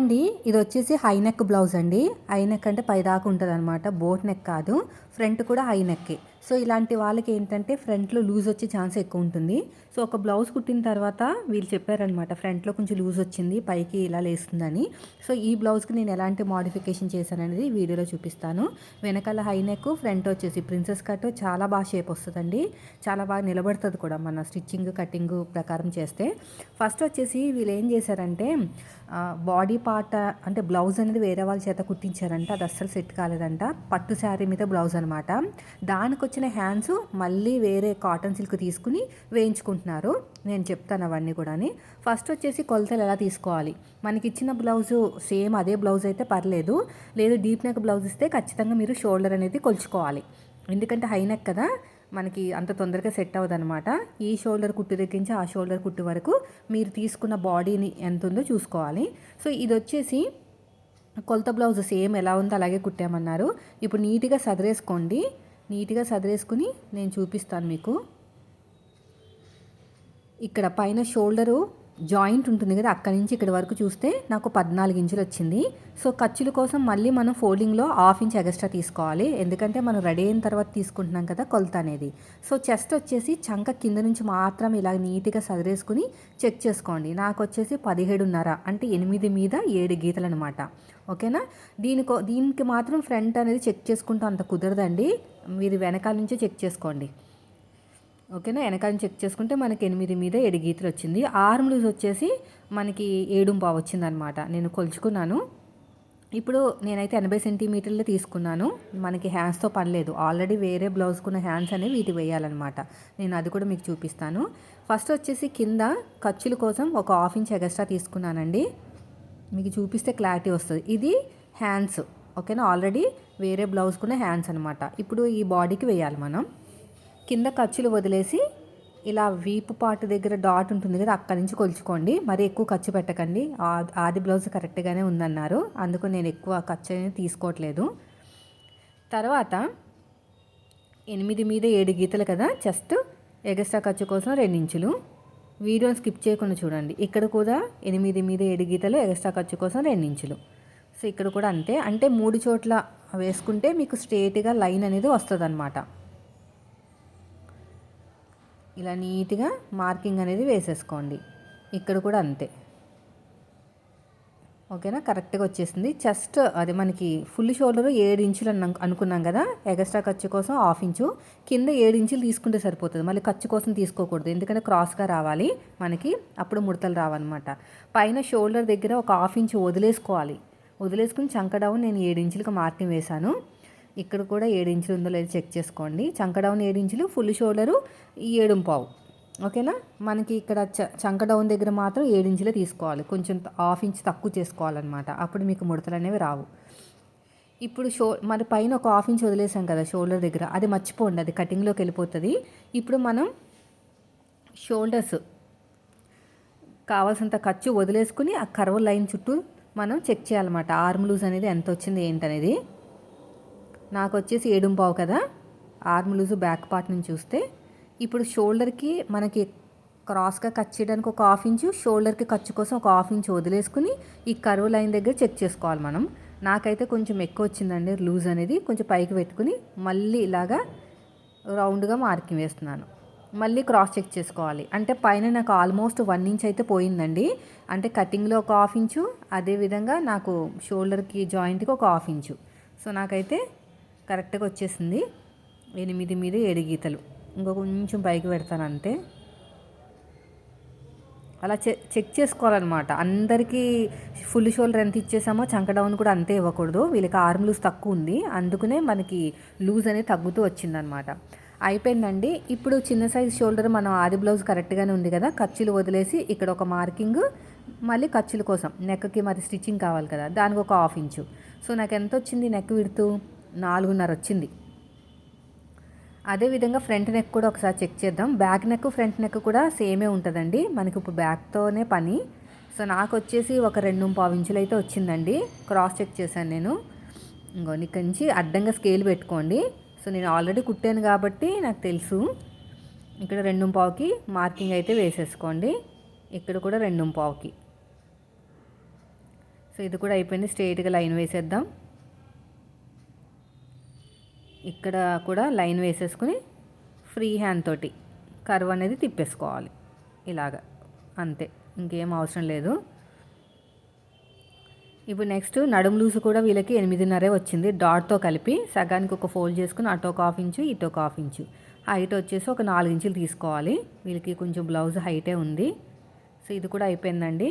అండి ఇది వచ్చేసి హై నెక్ బ్లౌజ్ అండి. హై నెక్ అంటే పైదాకా ఉంటుంది అనమాట బోట్ నెక్ కాదు. ఫ్రంట్ కూడా హై నెక్కే. సో ఇలాంటి వాళ్ళకి ఏంటంటే ఫ్రంట్లో లూజ్ వచ్చే ఛాన్స్ ఎక్కువ ఉంటుంది. సో ఒక బ్లౌజ్ కుట్టిన తర్వాత వీళ్ళు చెప్పారనమాట ఫ్రంట్లో కొంచెం లూజ్ వచ్చింది పైకి ఇలా లేస్తుందని. సో ఈ బ్లౌజ్కి నేను ఎలాంటి మోడిఫికేషన్ చేశాను అనేది వీడియోలో చూపిస్తాను. వెనకాల హై నెక్ ఫ్రంట్ వచ్చేసి ప్రిన్సెస్ కట్ చాలా బాగా షేప్ వస్తుందండి. చాలా బాగా నిలబడుతుంది కూడా మన స్టిచ్చింగ్ కటింగ్ ప్రకారం చేస్తే. ఫస్ట్ వచ్చేసి వీళ్ళు ఏం చేశారంటే బాడీ పార్ట్ అంటే బ్లౌజ్ అనేది వేరే వాళ్ళ చేత కుట్టించారంట అది అస్సలు సెట్ కాలేదంట. పట్టు శారీ మీద బ్లౌజ్ అనమాట దానికి వచ్చిన హ్యాండ్స్ మళ్ళీ వేరే కాటన్ సిల్క్ తీసుకుని వేయించుకుంటున్నారు. నేను చెప్తాను అవన్నీ కూడా ఫస్ట్ వచ్చేసి కొలతలు ఎలా తీసుకోవాలి? మనకి ఇచ్చిన బ్లౌజు సేమ్ అదే బ్లౌజ్ అయితే పర్లేదు. లేదు డీప్ నెక్ బ్లౌజ్ ఇస్తే ఖచ్చితంగా మీరు షోల్డర్ అనేది కొలుచుకోవాలి. ఎందుకంటే హై నెక్ కదా మనకి అంత తొందరగా సెట్ అవ్వదనమాట ఈ షోల్డర్ కుట్టు దగ్గర నుంచి ఆ షోల్డర్ కుట్టు వరకు మీరు తీసుకున్న బాడీని ఎంత ఉందో చూసుకోవాలి. సో ఇది వచ్చేసి కొలత బ్లౌజ్ సేమ్ ఎలా ఉందో అలాగే కుట్టామన్నారు. ఇప్పుడు నీట్గా సదిరేసుకోండి. నీట్గా సదిరేసుకుని నేను చూపిస్తాను మీకు. ఇక్కడ పైన షోల్డరు జాయింట్ ఉంటుంది కదా అక్కడి నుంచి ఇక్కడ వరకు చూస్తే నాకు పద్నాలుగు ఇంచులు వచ్చింది. సో ఖర్చుల కోసం మళ్ళీ మనం ఫోల్డింగ్లో హాఫ్ ఇంచ్ ఎక్స్ట్రా తీసుకోవాలి. ఎందుకంటే మనం రెడీ అయిన తర్వాత తీసుకుంటున్నాం కదా కొలత అనేది. సో చెస్ట్ వచ్చేసి చంక కింద నుంచి మాత్రం ఇలా నీట్గా సదిరేసుకుని చెక్ చేసుకోండి. నాకు వచ్చేసి పదిహేడున్నర అంటే ఎనిమిది మీద ఏడు గీతలు అనమాట ఓకేనా? దీనికో దీనికి మాత్రం ఫ్రంట్ అనేది చెక్ చేసుకుంటూ అంత కుదరదండి. మీరు వెనకాల నుంచే చెక్ చేసుకోండి. ఓకేనా? వెనకాల చెక్ చేసుకుంటే మనకి ఎనిమిది మీద ఏడు గీతలు వచ్చింది. ఆర్మ్ లూజ్ వచ్చేసి మనకి ఏడు పావు వచ్చిందనమాట. నేను కొలుచుకున్నాను. ఇప్పుడు నేనైతే ఎనభై సెంటీమీటర్లు తీసుకున్నాను. మనకి హ్యాండ్స్తో పని లేదు. ఆల్రెడీ వేరే బ్లౌజ్కున్న హ్యాండ్స్ అనేవి వీటి వేయాలన్నమాట. నేను అది కూడా మీకు చూపిస్తాను. ఫస్ట్ వచ్చేసి కింద ఖర్చుల కోసం ఒక హాఫ్ ఇంచ్ ఎగస్ట్రా తీసుకున్నానండి. మీకు చూపిస్తే క్లారిటీ వస్తుంది. ఇది హ్యాండ్స్. ఓకేనా? ఆల్రెడీ వేరే బ్లౌజ్కున్న హ్యాండ్స్ అనమాట ఇప్పుడు ఈ బాడీకి వేయాలి మనం. కింద ఖర్చులు వదిలేసి ఇలా వీపు పాటు దగ్గర డాట్ ఉంటుంది కదా అక్కడి నుంచి కొలుచుకోండి. మరి ఎక్కువ ఖర్చు పెట్టకండి. ఆది బ్లౌజ్ కరెక్ట్గానే ఉందన్నారు. అందుకు నేను ఎక్కువ ఖర్చు అనేది తీసుకోవట్లేదు. తర్వాత ఎనిమిది మీద ఏడు గీతలు కదా జస్ట్ ఎగస్ట్రా ఖర్చు కోసం రెండించులు. వీడియోని స్కిప్ చేయకుండా చూడండి. ఇక్కడ కూడా ఎనిమిది మీద ఏడు గీతలు ఎగస్ట్రా ఖర్చు కోసం రెండించులు. సో ఇక్కడ కూడా అంతే. అంటే మూడు చోట్ల వేసుకుంటే మీకు స్ట్రేట్గా లైన్ అనేది వస్తుంది అనమాట ఇలా నీట్గా మార్కింగ్ అనేది వేసేసుకోండి. ఇక్కడ కూడా అంతే. ఓకేనా? కరెక్ట్గా వచ్చేసింది. జస్ట్ అది మనకి ఫుల్ షోల్డర్ ఏడు ఇంచులు అన్న అనుకున్నాం కదా? ఎగస్ట్రా ఖర్చు కోసం హాఫ్ ఇంచు. కింద ఏడు ఇంచులు తీసుకుంటే సరిపోతుంది. మళ్ళీ ఖర్చు కోసం తీసుకోకూడదు. ఎందుకంటే క్రాస్గా రావాలి మనకి. అప్పుడు ముడతలు రావన్నమాట. పైన షోల్డర్ దగ్గర ఒక హాఫ్ ఇంచు వదిలేసుకోవాలి. వదిలేసుకుని చంకడౌన్ నేను ఏడు ఇంచులకు మార్కింగ్ వేశాను. ఇక్కడ కూడా ఏడు ఇంచులు ఉందో లేదో చెక్ చేసుకోండి. చంక డౌన్ ఏడు ఇంచులు ఫుల్ షోల్డరు ఏడు పావు. ఓకేనా మనకి ఇక్కడ చ చంక డౌన్ దగ్గర మాత్రం ఏడు ఇంచులే తీసుకోవాలి. కొంచెం హాఫ్ ఇంచ్ తక్కువ చేసుకోవాలన్నమాట. అప్పుడు మీకు ముడతలు అనేవి రావు. ఇప్పుడు షో మరి పైన ఒక హాఫ్ ఇంచ్ వదిలేసాం కదా షోల్డర్ దగ్గర. అది మర్చిపోండి. అది కటింగ్లోకి వెళ్ళిపోతుంది. ఇప్పుడు మనం షోల్డర్స్ కావాల్సినంత ఖర్చు వదిలేసుకుని ఆ కర్వ్ లైన్ చుట్టూ మనం చెక్ చేయాలన్నమాట. ఆర్మ్ లూజ్ అనేది ఎంత వచ్చింది ఏంటనేది. నాకు వచ్చేసి ఏడుంపావు కదా. ఆర్మ్ లూజ్ బ్యాక్ పార్ట్ నుంచి చూస్తే ఇప్పుడు షోల్డర్కి మనకి క్రాస్గా కట్ చేయడానికి ఒక హాఫ్ ఇంచు షోల్డర్కి ఖర్చు కోసం ఒక హాఫ్ ఇంచు వదిలేసుకుని ఈ కరువు లైన్ దగ్గర చెక్ చేసుకోవాలి మనం. నాకైతే కొంచెం ఎక్కువ వచ్చిందండి లూజ్ అనేది. కొంచెం పైకి పెట్టుకుని మళ్ళీ ఇలాగా రౌండ్గా మార్కింగ్ వేస్తున్నాను. మళ్ళీ క్రాస్ చెక్ చేసుకోవాలి. అంటే పైన నాకు ఆల్మోస్ట్ వన్ ఇంచ్ అయితే పోయిందండి. అంటే కటింగ్లో ఒక హాఫ్ ఇంచు అదేవిధంగా నాకు షోల్డర్కి జాయింట్కి ఒక హాఫ్ ఇంచు సో నాకైతే కరెక్ట్గా వచ్చేసింది. ఎనిమిది మీద ఏడు గీతలు. ఇంకో కొంచెం పైకి పెడతాను అంతే. అలా చె చెక్ చేసుకోవాలన్నమాట. అందరికీ ఫుల్ షోల్డర్ ఎంత ఇచ్చేసామో చంక డౌన్ కూడా అంతే ఇవ్వకూడదు. వీళ్ళకి ఆర్మ్ లూజ్ తక్కువ ఉంది. అందుకనే మనకి లూజ్ అనేది తగ్గుతూ వచ్చిందనమాట అయిపోయిందండి. ఇప్పుడు చిన్న సైజ్ షోల్డర్ మనం ఆది బ్లౌజ్ కరెక్ట్గానే ఉంది కదా. ఖర్చులు వదిలేసి ఇక్కడ ఒక మార్కింగ్ మళ్ళీ ఖర్చుల కోసం. నెక్కి మరి స్టిచ్చింగ్ కావాలి కదా. దానికి ఒక హాఫ్ ఇంచు. సో నాకు ఎంత వచ్చింది నెక్ విడుతూ? నాలుగున్నర వచ్చింది. అదేవిధంగా ఫ్రంట్ నెక్ కూడా ఒకసారి చెక్ చేద్దాం. బ్యాక్ నెక్ ఫ్రంట్ నెక్ కూడా సేమే ఉంటుందండి. మనకి ఇప్పుడు బ్యాక్తోనే పని. సో నాకు వచ్చేసి ఒక రెండు పావు ఇంచులు అయితే వచ్చిందండి. క్రాస్ చెక్ చేశాను నేను. ఇంకో నుంచి అడ్డంగా స్కేల్ పెట్టుకోండి. సో నేను ఆల్రెడీ కుట్టాను కాబట్టి నాకు తెలుసు. ఇక్కడ రెండు పావుకి మార్కింగ్ అయితే వేసేసుకోండి. ఇక్కడ కూడా రెండు పావుకి. సో ఇది కూడా అయిపోయింది. స్ట్రైట్గా లైన్ వేసేద్దాం. ఇక్కడ కూడా లైన్ వేసేసుకుని ఫ్రీ హ్యాండ్ తోటి కర్వ్ అనేది తిప్పేసుకోవాలి. ఇలాగ. అంతే. ఇంకేం అవసరం లేదు. ఇప్పుడు నెక్స్ట్ నడుము లూజు కూడా వీళ్ళకి ఎనిమిదిన్నరే వచ్చింది. డాట్తో కలిపి సగానికి ఒక ఫోల్డ్ చేసుకుని అటు ఒక హాఫ్ ఇంచు ఇటు ఒక హాఫ్ ఇంచు హైట్ వచ్చేసి ఒక నాలుగు ఇంచులు తీసుకోవాలి. వీళ్ళకి కొంచెం బ్లౌజ్ హైటే ఉంది. సో ఇది కూడా అయిపోయిందండి.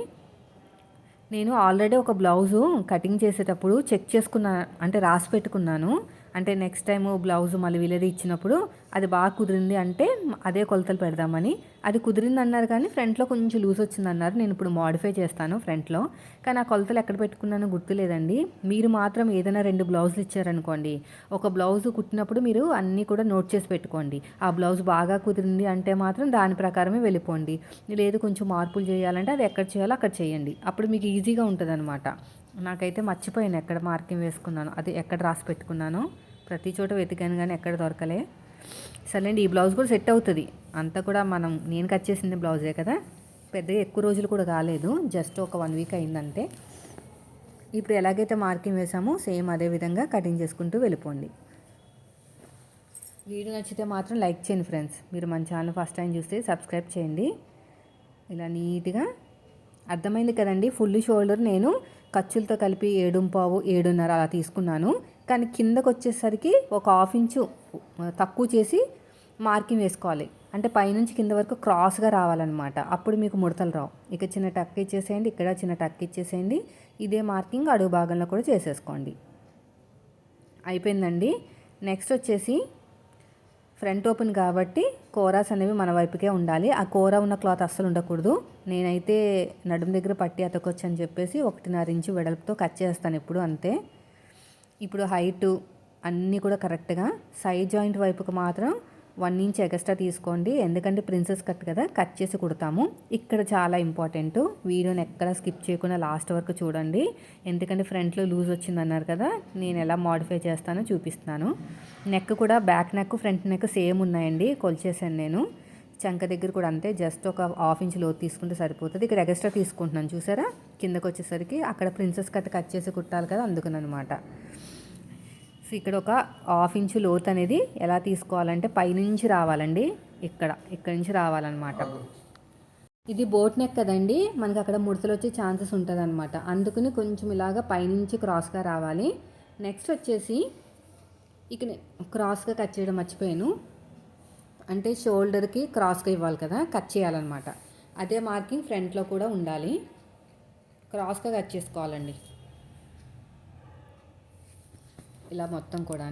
నేను ఆల్రెడీ ఒక బ్లౌజు కటింగ్ చేసేటప్పుడు చెక్ చేసుకున్నా అంటే రాసి పెట్టుకున్నాను. అంటే నెక్స్ట్ టైం బ్లౌజ్ మళ్ళీ వీళ్ళది ఇచ్చినప్పుడు అది బాగా కుదిరింది అంటే అదే కొలతలు పెడదామని. అది కుదిరింది అన్నారు కానీ ఫ్రంట్లో కొంచెం లూజ్ వచ్చింది అన్నారు నేను ఇప్పుడు మాడిఫై చేస్తాను ఫ్రంట్లో. కానీ ఆ కొలతలు ఎక్కడ పెట్టుకున్నానో గుర్తులేదండి. మీరు మాత్రం ఏదైనా రెండు బ్లౌజులు ఇచ్చారనుకోండి. ఒక బ్లౌజ్ కుట్టినప్పుడు మీరు అన్నీ కూడా నోట్ చేసి పెట్టుకోండి. ఆ బ్లౌజ్ బాగా కుదిరింది అంటే మాత్రం దాని ప్రకారమే వెళ్ళిపోండి. లేదు కొంచెం మార్పులు చేయాలంటే అది ఎక్కడ చేయాలో అక్కడ చేయండి. అప్పుడు మీకు ఈజీగా ఉంటుంది అనమాట నాకైతే మర్చిపోయాను ఎక్కడ మార్కింగ్ వేసుకున్నాను అది ఎక్కడ రాసి పెట్టుకున్నాను. ప్రతి చోట వెతికాను కానీ ఎక్కడ దొరకలే. సర్లేండి ఈ బ్లౌజ్ కూడా సెట్ అవుతుంది. అంతా కూడా మనం నేను కట్ చేసిన బ్లౌజే కదా. పెద్దగా ఎక్కువ రోజులు కూడా కాలేదు. జస్ట్ ఒక వన్ వీక్ అయిందంటే ఇప్పుడు ఎలాగైతే మార్కింగ్ వేసామో సేమ్ అదే విధంగా కటింగ్ చేసుకుంటూ వెళ్ళిపోండి. వీడియో నచ్చితే మాత్రం లైక్ చేయండి ఫ్రెండ్స్. మీరు మన ఛానల్ ఫస్ట్ టైం చూస్తే సబ్స్క్రైబ్ చేయండి. ఇలా నీట్గా అర్థమైంది కదండి. ఫుల్ షోల్డర్ నేను ఖర్చులతో కలిపి ఏడుంపావు ఏడున్నర అలా తీసుకున్నాను. కానీ కిందకు వచ్చేసరికి ఒక హాఫ్ ఇంచు తక్కువ చేసి మార్కింగ్ వేసుకోవాలి. అంటే పైనుంచి కింద వరకు క్రాస్గా రావాలన్నమాట. అప్పుడు మీకు ముడతలు రావు. ఇక చిన్న టక్ ఇచ్చేసేయండి ఇక్కడ చిన్న టక్ ఇచ్చేసేయండి. ఇదే మార్కింగ్ అడుగు భాగంలో కూడా చేసేసుకోండి. అయిపోయిందండి. నెక్స్ట్ వచ్చేసి ఫ్రంట్ ఓపెన్ కాబట్టి కోరాస్ అనేవి మన వైపుకే ఉండాలి. ఆ కూర ఉన్న క్లాత్ అస్సలు ఉండకూడదు. నేనైతే నడుము దగ్గర పట్టి అతకొచ్చు అని చెప్పేసి ఒకటిన్నర ఇంచు వెడల్పుతో కట్ చేస్తాను ఎప్పుడు అంతే. ఇప్పుడు హైటు అన్నీ కూడా కరెక్ట్గా సైడ్ జాయింట్ వైపుకి మాత్రం వన్ ఇంచ్ ఎక్స్ట్రా తీసుకోండి. ఎందుకంటే ప్రిన్సెస్ కట్ కదా కట్ చేసి కుడతాము. ఇక్కడ చాలా ఇంపార్టెంట్ వీడియోని ఎక్కడ స్కిప్ చేయకుండా లాస్ట్ వరకు చూడండి. ఎందుకంటే ఫ్రంట్లో లూజ్ వచ్చింది అన్నారు కదా నేను ఎలా మాడిఫై చేస్తానో చూపిస్తున్నాను. నెక్ కూడా back neck front neck same ఉన్నాయండి. కొలిచేసాను నేను. చంక దగ్గర కూడా అంతే జస్ట్ ఒక హాఫ్ ఇంచ్ లోతు తీసుకుంటే సరిపోతుంది. ఇక్కడ ఎక్స్ట్రా తీసుకుంటున్నాను చూసారా? కిందకు వచ్చేసరికి అక్కడ ప్రిన్సెస్ కట్ కట్ చేసి కుట్టాలి కదా అందుకనమాట సో ఇక్కడ ఒక హాఫ్ ఇంచు లోత్ అనేది ఎలా తీసుకోవాలంటే పైనుంచి రావాలండి. ఇక్కడ ఇక్కడ నుంచి రావాలన్నమాట. ఇది బోట్ నెక్ కదండి మనకి అక్కడ ముడతలు వచ్చే ఛాన్సెస్ ఉంటుంది అనమాట అందుకని కొంచెం ఇలాగ పైనుంచి క్రాస్గా రావాలి. నెక్స్ట్ వచ్చేసి ఇక క్రాస్గా కట్ చేయడం మర్చిపోయాను. అంటే షోల్డర్కి క్రాస్గా ఇవ్వాలి కదా కట్ చేయాలన్నమాట. అదే మార్కింగ్ ఫ్రంట్లో కూడా ఉండాలి. క్రాస్గా కట్ చేసుకోవాలండి. ఇలా మొత్తం కూడా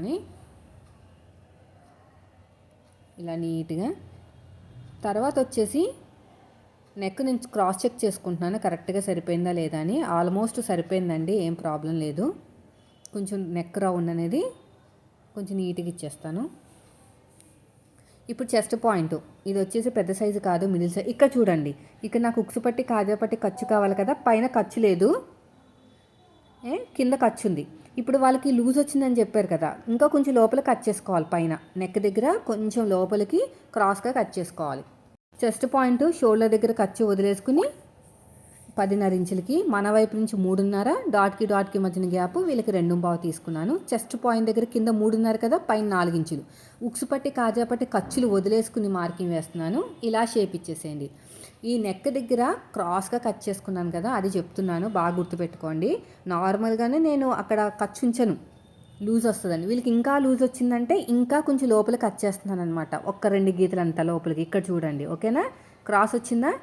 ఇలా నీట్గా. తర్వాత వచ్చేసి నెక్ నుంచి క్రాస్ చెక్ చేసుకుంటున్నాను. కరెక్ట్గా సరిపోయిందా లేదా అని. ఆల్మోస్ట్ సరిపోయిందండి ఏం ప్రాబ్లం లేదు. కొంచెం నెక్ రౌండ్ అనేది కొంచెం నీట్గా ఇచ్చేస్తాను. ఇప్పుడు చెస్ట్ పాయింట్. ఇది వచ్చేసి పెద్ద సైజు కాదు మిడిల్ సైజ్. ఇక్కడ చూడండి. ఇక్కడ నాకు ఉక్సు పట్టి కాజా పట్టి ఖర్చు కావాలి కదా. పైన ఖర్చు లేదు. కింద ఖర్చు ఉంది. ఇప్పుడు వాళ్ళకి లూజ్ వచ్చిందని చెప్పారు కదా. ఇంకా కొంచెం లోపల కట్ చేసుకోవాలి పైన. నెక్ దగ్గర కొంచెం లోపలికి క్రాస్గా కట్ చేసుకోవాలి. చెస్ట్ పాయింట్ షోల్డర్ దగ్గర ఖర్చు వదిలేసుకుని పదిన్నర ఇంచులకి మన వైపు నుంచి మూడున్నర డాట్కి డాట్కి మధ్యన గ్యాప్ వీళ్ళకి రెండు బావ తీసుకున్నాను. చెస్ట్ పాయింట్ దగ్గర కింద మూడున్నర కదా పైన నాలుగు ఇంచులు. ఉక్సు పట్టి కాజా పట్టి ఖర్చులు వదిలేసుకుని మార్కింగ్ వేస్తున్నాను. ఇలా షేప్ ఇచ్చేసేయండి. ఈ నెక్ దగ్గర క్రాస్గా కట్ చేసుకున్నాను కదా అది చెప్తున్నాను. బాగా గుర్తుపెట్టుకోండి. నార్మల్గానే నేను అక్కడ ఖర్చు ఉంచను. లూజ్ వస్తుందండి. వీళ్ళకి ఇంకా లూజ్ వచ్చిందంటే ఇంకా కొంచెం లోపల కట్ చేస్తున్నాను అనమాట ఒక్క రెండు గీతలు అంత లోపలికి. ఇక్కడ చూడండి. ఓకేనా? క్రాస్ వచ్చిందా?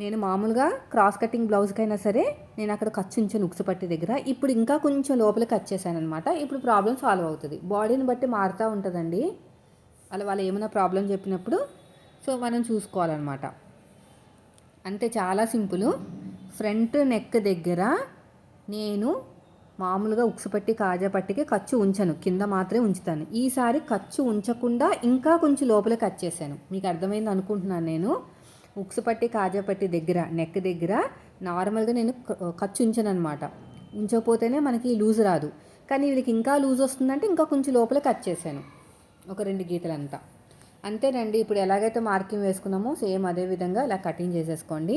నేను మామూలుగా క్రాస్ కటింగ్ బ్లౌజ్కైనా సరే నేను అక్కడ ఖర్చు ఉంచాను ఉక్సుపట్టి దగ్గర ఇప్పుడు ఇంకా కొంచెం లోపల కట్ చేశాను అనమాట ఇప్పుడు ప్రాబ్లం సాల్వ్ అవుతుంది. బాడీని బట్టి మారుతూ ఉంటుందండి. అలా వాళ్ళు ఏమైనా ప్రాబ్లం చెప్పినప్పుడు సో మనం చూసుకోవాలన్నమాట. అంతే చాలా సింపుల్. ఫ్రంట్ నెక్ దగ్గర నేను మామూలుగా ఉక్సుపట్టి కాజాపట్టికి కాజా పట్టికి ఖర్చు ఉంచను. కింద మాత్రమే ఉంచుతాను. ఈసారి ఖర్చు ఉంచకుండా ఇంకా కొంచెం లోపల కట్ చేశాను. మీకు అర్థమైంది అనుకుంటున్నాను నేను. ఉక్సు పట్టి కాజా పట్టి దగ్గర నెక్ దగ్గర నార్మల్గా నేను ఖర్చు ఉంచాను అనమాట ఉంచకపోతేనే మనకి లూజ్ రాదు. కానీ వీళ్ళకి ఇంకా లూజ్ వస్తుందంటే ఇంకా కొంచెం లోపల కట్ చేశాను. ఒక రెండు గీతలంతా. అంతేనండి ఇప్పుడు ఎలాగైతే మార్కింగ్ వేసుకున్నామో సేమ్ అదే విధంగా ఇలా కటింగ్ చేసేసుకోండి.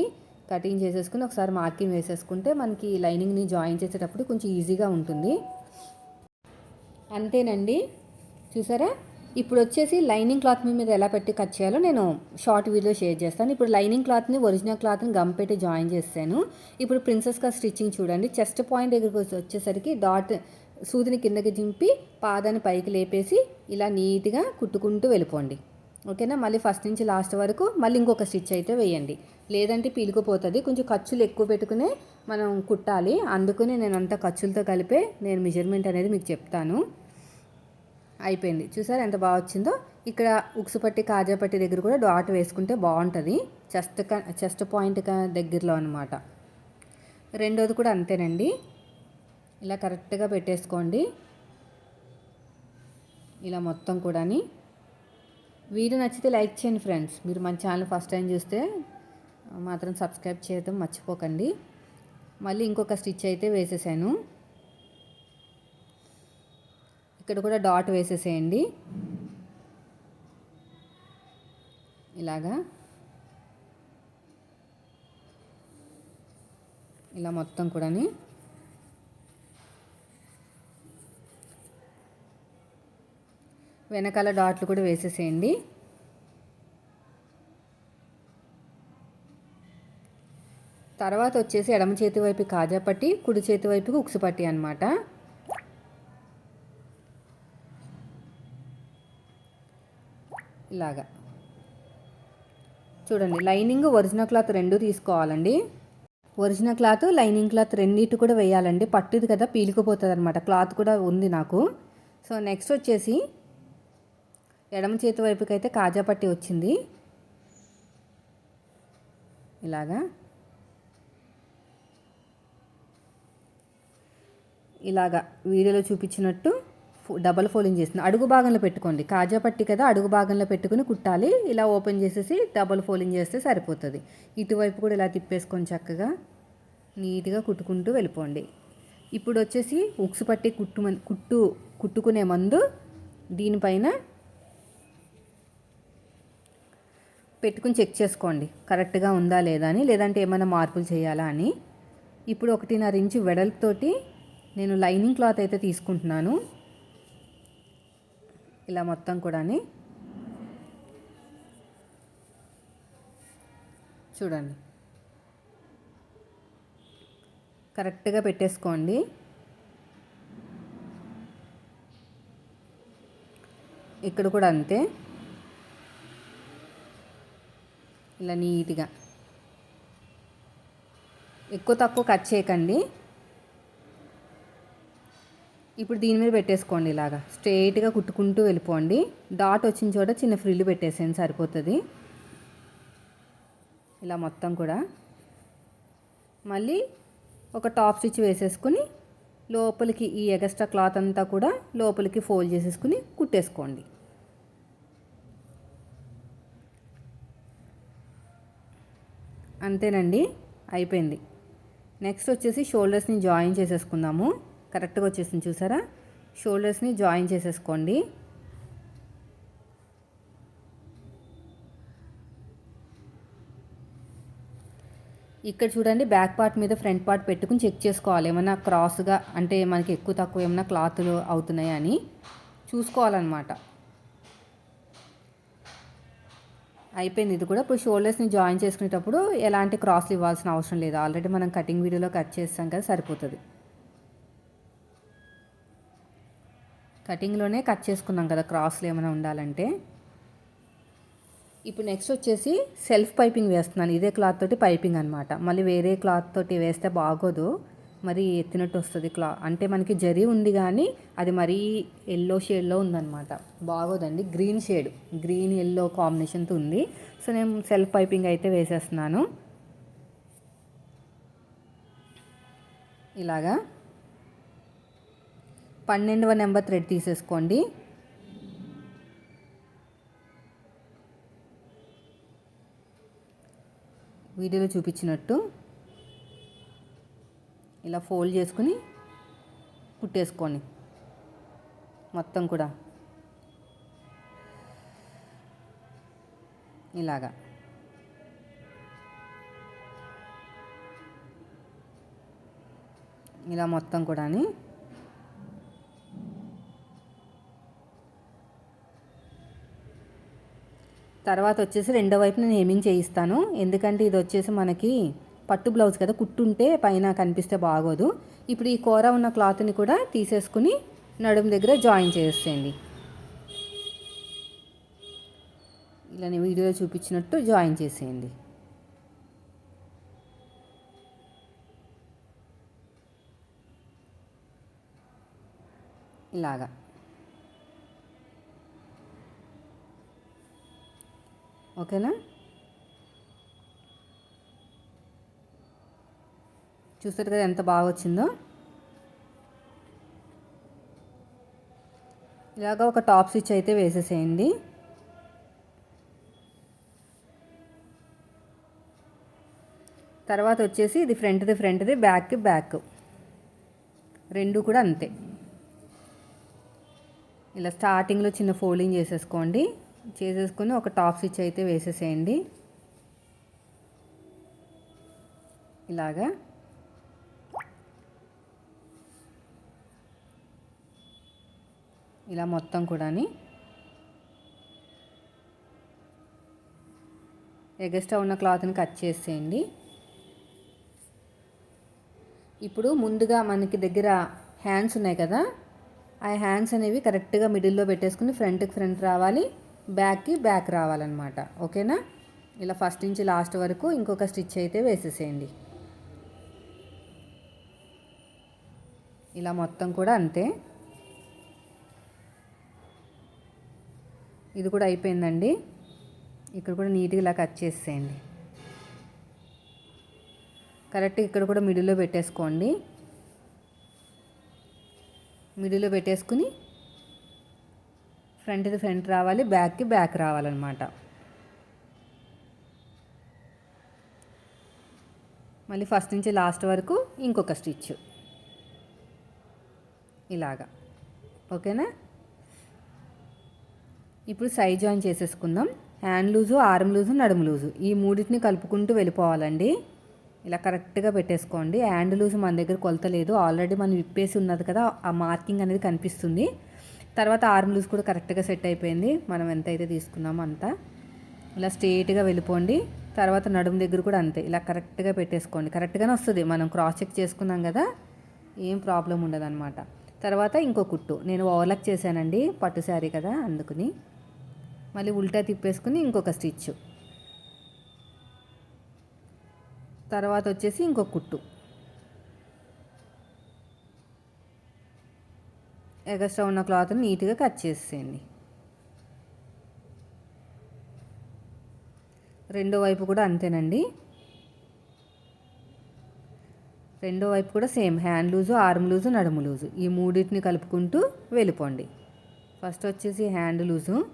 కటింగ్ చేసేసుకుని ఒకసారి మార్కింగ్ వేసేసుకుంటే మనకి లైనింగ్ని జాయిన్ చేసేటప్పుడు కొంచెం ఈజీగా ఉంటుంది. అంతేనండి. చూసారా? ఇప్పుడు వచ్చేసి లైనింగ్ క్లాత్ మీ మీద ఎలా పెట్టి కట్ చేయాలో నేను షార్ట్ వీడియో షేర్ చేస్తాను. ఇప్పుడు లైనింగ్ క్లాత్ని ఒరిజినల్ క్లాత్ని గమ్ పెట్టి జాయిన్ చేస్తాను. ఇప్పుడు ప్రిన్సెస్ కా స్టిచ్చింగ్ చూడండి. చెస్ట్ పాయింట్ దగ్గరికి వచ్చేసరికి డాట్ సూదిని కిందకి దింపి పాదాన్ని పైకి లేపేసి ఇలా నీట్గా కుట్టుకుంటూ వెళ్ళిపోండి. ఓకేనా? మళ్ళీ ఫస్ట్ నుంచి లాస్ట్ వరకు మళ్ళీ ఇంకొక స్టిచ్ అయితే వేయండి. లేదంటే పీలుకుపోతుంది కొంచెం ఖర్చులు ఎక్కువ పెట్టుకునే మనం కుట్టాలి. అందుకనే నేను అంత ఖర్చులతో కలిపే నేను మెజర్మెంట్ అనేది మీకు చెప్తాను. అయిపోయింది. చూసారు ఎంత బాగా వచ్చిందో? ఇక్కడ ఉక్సుపట్టి పట్టి కాజా పట్టి దగ్గర కూడా డాట్ వేసుకుంటే బాగుంటుంది. చెస్ట్ చెస్ట్ పాయింట్ దగ్గరలో అనమాట రెండోది కూడా అంతేనండి. ఇలా కరెక్ట్గా పెట్టేసుకోండి. ఇలా మొత్తం కూడాని. వీడియో నచ్చితే లైక్ చేయండి ఫ్రెండ్స్. మీరు మన ఛానల్ ఫస్ట్ టైం చూస్తే మాత్రం సబ్స్క్రైబ్ చేయడం మర్చిపోకండి. మళ్ళీ ఇంకొక స్టిచ్ అయితే వేసేసాను. ఇక్కడ కూడా డాట్ వేసేసేయండి. ఇలాగా. ఇలా మొత్తం కూడాని. వెనకాల డాట్లు కూడా వేసేసేయండి. తర్వాత వచ్చేసి ఎడమ చేతి వైపు కాజాపట్టి కుడి చేతి వైపుకి ఉక్సుపట్టి అనమాట ఇలాగా చూడండి లైనింగ్ ఒరిజినల్ క్లాత్ రెండు తీసుకోవాలండి. ఒరిజినల్ క్లాత్ లైనింగ్ క్లాత్ రెండింటి కూడా వేయాలండి. పట్టుది కదా పీలికిపోతుంది అనమాట క్లాత్ కూడా ఉంది నాకు. సో నెక్స్ట్ వచ్చేసి ఎడమ చేతి వైపుకి అయితే కాజా పట్టి వచ్చింది. ఇలాగా. ఇలాగా వీడియోలో చూపించినట్టు డబల్ ఫోల్డింగ్ చేస్తుంది. అడుగు భాగంలో పెట్టుకోండి. కాజా పట్టి కదా అడుగు భాగంలో పెట్టుకుని కుట్టాలి. ఇలా ఓపెన్ చేసేసి డబల్ ఫోల్డింగ్ చేస్తే సరిపోతుంది. ఇటువైపు కూడా ఇలా తిప్పేసుకొని చక్కగా నీట్గా కుట్టుకుంటూ వెళ్ళిపోండి. ఇప్పుడు వచ్చేసి ఉక్సు పట్టి కుట్టు కుట్టు కుట్టుకునే మందు దీనిపైన పెట్టుకుని చెక్ చేసుకోండి. కరెక్ట్గా ఉందా లేదా అని లేదంటే ఏమైనా మార్పులు చేయాలా అని. ఇప్పుడు ఒకటిన్నర ఇంచు వెడల్పుతోటి నేను లైనింగ్ క్లాత్ అయితే తీసుకుంటున్నాను. ఇలా మొత్తం కూడా చూడండి. కరెక్ట్గా పెట్టేసుకోండి. ఇక్కడ కూడా అంతే. ఇలా నీట్గా. ఎక్కువ తక్కువ కట్ చేయకండి. ఇప్పుడు దీని మీద పెట్టేసుకోండి ఇలాగా. స్ట్రైట్గా కుట్టుకుంటూ వెళ్ళిపోండి. డాట్ వచ్చిన చోట చిన్న ఫ్రిల్లు పెట్టేసేయండి సరిపోతుంది. ఇలా మొత్తం కూడా. మళ్ళీ ఒక టాప్ స్టిచ్ వేసేసుకుని లోపలికి ఈ ఎగస్ట్రా క్లాత్ అంతా కూడా లోపలికి ఫోల్డ్ చేసేసుకుని కుట్టేసుకోండి. అంతేనండి. అయిపోయింది. నెక్స్ట్ వచ్చేసి షోల్డర్స్ని జాయిన్ చేసేసుకుందాము. కరెక్ట్గా వచ్చేసింది చూసారా? షోల్డర్స్ని జాయిన్ చేసేసుకోండి. ఇక్కడ చూడండి బ్యాక్ పార్ట్ మీద ఫ్రంట్ పార్ట్ పెట్టుకుని చెక్ చేసుకోవాలి. ఏమైనా క్రాస్గా అంటే మనకి ఎక్కువ తక్కువ ఏమైనా క్లాతులు అవుతున్నాయా అని చూసుకోవాలన్నమాట. అయిపోయింది ఇది కూడా. ఇప్పుడు షోల్డర్స్ని జాయిన్ చేసుకునేటప్పుడు ఎలాంటి క్రాస్లు ఇవ్వాల్సిన అవసరం లేదు. ఆల్రెడీ మనం కటింగ్ వీడియోలో కట్ చేస్తాం కదా సరిపోతుంది. కటింగ్లోనే కట్ చేసుకున్నాం కదా క్రాస్లు ఏమైనా ఉండాలంటే. ఇప్పుడు నెక్స్ట్ వచ్చేసి సెల్ఫ్ పైపింగ్ వేస్తున్నాను. ఇదే క్లాత్ తోటి పైపింగ్ అనమాట మళ్ళీ వేరే క్లాత్ తోటి వేస్తే బాగోదు. మరి ఎత్తినట్టు వస్తుంది క్లా అంటే మనకి జరీ ఉంది కానీ అది మరీ ఎల్లో షేడ్లో ఉందన్నమాట. బాగోదండి. గ్రీన్ షేడ్ గ్రీన్ ఎల్లో కాంబినేషన్తో ఉంది. సో నేను సెల్ఫ్ పైపింగ్ అయితే వేసేస్తున్నాను. ఇలాగా. పన్నెండవ నెంబర్ థ్రెడ్ తీసేసుకోండి. వీడియోలో చూపించినట్టు ఇలా ఫోల్డ్ చేసుకుని కుట్టేసుకోండి. మొత్తం కూడా. ఇలాగా. ఇలా మొత్తం కూడా తర్వాత వచ్చేసి రెండో వైపు నేను హెమింగ్ చేయిస్తాను. ఎందుకంటే ఇది వచ్చేసి మనకి పట్టు బ్లౌజ్ కదా కుట్టుంటే పైన కనిపిస్తే బాగోదు. ఇప్పుడు ఈ కూర ఉన్న క్లాత్ని కూడా తీసేసుకుని నడుము దగ్గర జాయిన్ చేసేయండి. ఇలా నేను వీడియోలో చూపించినట్టు జాయిన్ చేసేయండి. ఇలాగా. ఓకేనా? చూస్తారు కదా ఎంత బాగా వచ్చిందో? ఇలాగ ఒక టాప్ స్టిచ్ అయితే వేసేసేయండి. తర్వాత వచ్చేసి ఇది ఫ్రంట్ది ఫ్రంట్ది బ్యాక్ బ్యాక్. రెండు కూడా అంతే. ఇలా స్టార్టింగ్లో చిన్న ఫోల్డింగ్ చేసేసుకోండి. చేసేసుకొని ఒక టాప్ స్టిచ్ అయితే వేసేసేయండి. ఇలాగా. ఇలా మొత్తం కూడాని. ఎగస్ట్రా ఉన్న క్లాత్ని కట్ చేసేయండి. ఇప్పుడు ముందుగా మనకి దగ్గర హ్యాండ్స్ ఉన్నాయి కదా ఆ హ్యాండ్స్ అనేవి కరెక్ట్గా మిడిల్లో పెట్టేసుకుని ఫ్రంట్కి ఫ్రంట్ రావాలి. బ్యాక్కి బ్యాక్ రావాలన్నమాట. ఓకేనా? ఇలా ఫస్ట్ నుంచి లాస్ట్ వరకు ఇంకొక స్టిచ్ అయితే వేసేసేయండి. ఇలా మొత్తం కూడా అంతే. ఇది కూడా అయిపోయిందండి. ఇక్కడ కూడా నీట్గా ఇలా కట్ చేసేయండి. కరెక్ట్ ఇక్కడ కూడా మిడిల్లో పెట్టేసుకోండి. మిడిల్లో పెట్టేసుకుని ఫ్రంట్ది ఫ్రంట్ రావాలి బ్యాక్కి బ్యాక్ రావాలన్నమాట. మళ్ళీ ఫస్ట్ నుంచి లాస్ట్ వరకు ఇంకొక స్టిచ్. ఇలాగా. ఓకేనా? ఇప్పుడు సైజ్ జాయిన్ చేసేసుకుందాం. హ్యాండ్ లూజు ఆర్మ్ లూజు నడుము లూజు. ఈ మూడింటిని కలుపుకుంటూ వెళ్ళిపోవాలండి. ఇలా కరెక్ట్గా పెట్టేసుకోండి. హ్యాండ్ లూజ్ మన దగ్గర కొలత లేదు. ఆల్రెడీ మనం విప్పేసి ఉన్నది కదా ఆ మార్కింగ్ అనేది కనిపిస్తుంది. తర్వాత ఆర్మ్ లూజ్ కూడా కరెక్ట్గా సెట్ అయిపోయింది. మనం ఎంత అయితే తీసుకున్నామో అంత. ఇలా స్ట్రేట్గా వెళ్ళిపోండి. తర్వాత నడుము దగ్గర కూడా అంతే. ఇలా కరెక్ట్గా పెట్టేసుకోండి. కరెక్ట్గానే వస్తుంది. మనం క్రాస్ చెక్ చేసుకున్నాం కదా ఏం ప్రాబ్లం ఉండదు అనమాట తర్వాత ఇంకో కుట్టు. నేను ఓవర్లక్ చేశానండి. పట్టు శారీ కదా అందుకుని. మళ్ళీ ఉల్టా తిప్పేసుకుని ఇంకొక స్టిచ్. తర్వాత వచ్చేసి ఇంకో కుట్టు. ఎగస్ట్రా ఉన్న క్లాత్ని నీట్గా కట్ చేసేయండి. రెండో వైపు కూడా అంతేనండి. రెండో వైపు కూడా same hand loose arm loose నడుము లూజు ఈ మూడింటిని కలుపుకుంటూ వెళ్ళిపోండి. ఫస్ట్ వచ్చేసి హ్యాండ్ లూజు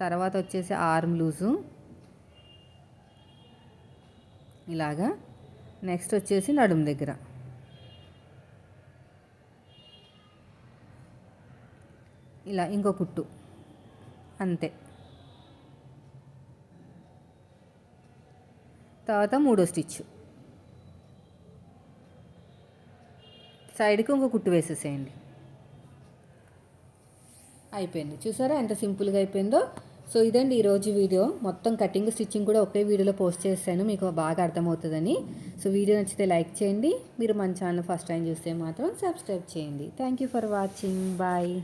తర్వాత వచ్చేసి ఆర్మ్ లూజు. ఇలాగా. నెక్స్ట్ వచ్చేసి నడుము దగ్గర. ఇలా ఇంకో కుట్టు. అంతే. తర్వాత మూడో స్టిచ్. సైడ్కి ఇంకో కుట్టు వేసేసేయండి. అయిపోయింది. చూసారా ఎంత సింపుల్గా అయిపోయిందో? సో ఇదండి ఈరోజు వీడియో. మొత్తం కటింగ్ స్టిచ్చింగ్ కూడా ఒకే వీడియోలో పోస్ట్ చేశాను. మీకు బాగా అర్థమవుతుందని. సో వీడియో నచ్చితే లైక్ చేయండి. మీరు మన ఛానల్ ఫస్ట్ టైం చూస్తే మాత్రం సబ్స్క్రైబ్ చేయండి. Thank you for watching. Bye.